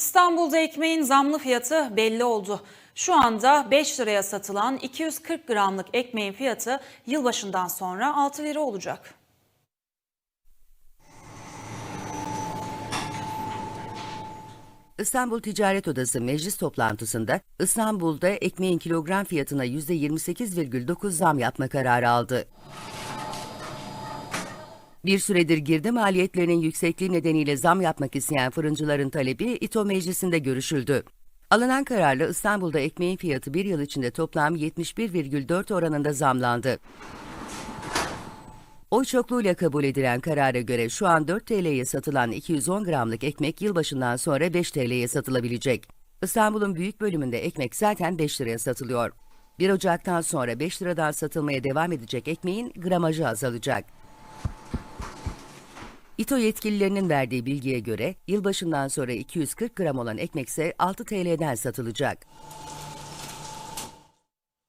İstanbul'da ekmeğin zamlı fiyatı belli oldu. Şu anda 5 liraya satılan 240 gramlık ekmeğin fiyatı yılbaşından sonra 6 lira olacak. İstanbul Ticaret Odası meclis toplantısında İstanbul'da ekmeğin kilogram fiyatına %28,9 zam yapma kararı aldı. Bir süredir girdi maliyetlerinin yüksekliği nedeniyle zam yapmak isteyen fırıncıların talebi İTO Meclisi'nde görüşüldü. Alınan kararla İstanbul'da ekmeğin fiyatı bir yıl içinde toplam 71,4 oranında zamlandı. Oy çokluğuyla kabul edilen karara göre şu an 4 TL'ye satılan 210 gramlık ekmek yılbaşından sonra 5 TL'ye satılabilecek. İstanbul'un büyük bölümünde ekmek zaten 5 liraya satılıyor. 1 Ocak'tan sonra 5 liradan satılmaya devam edecek ekmeğin gramajı azalacak. İTO yetkililerinin verdiği bilgiye göre yılbaşından sonra 240 gram olan ekmek ise 6 TL'den satılacak.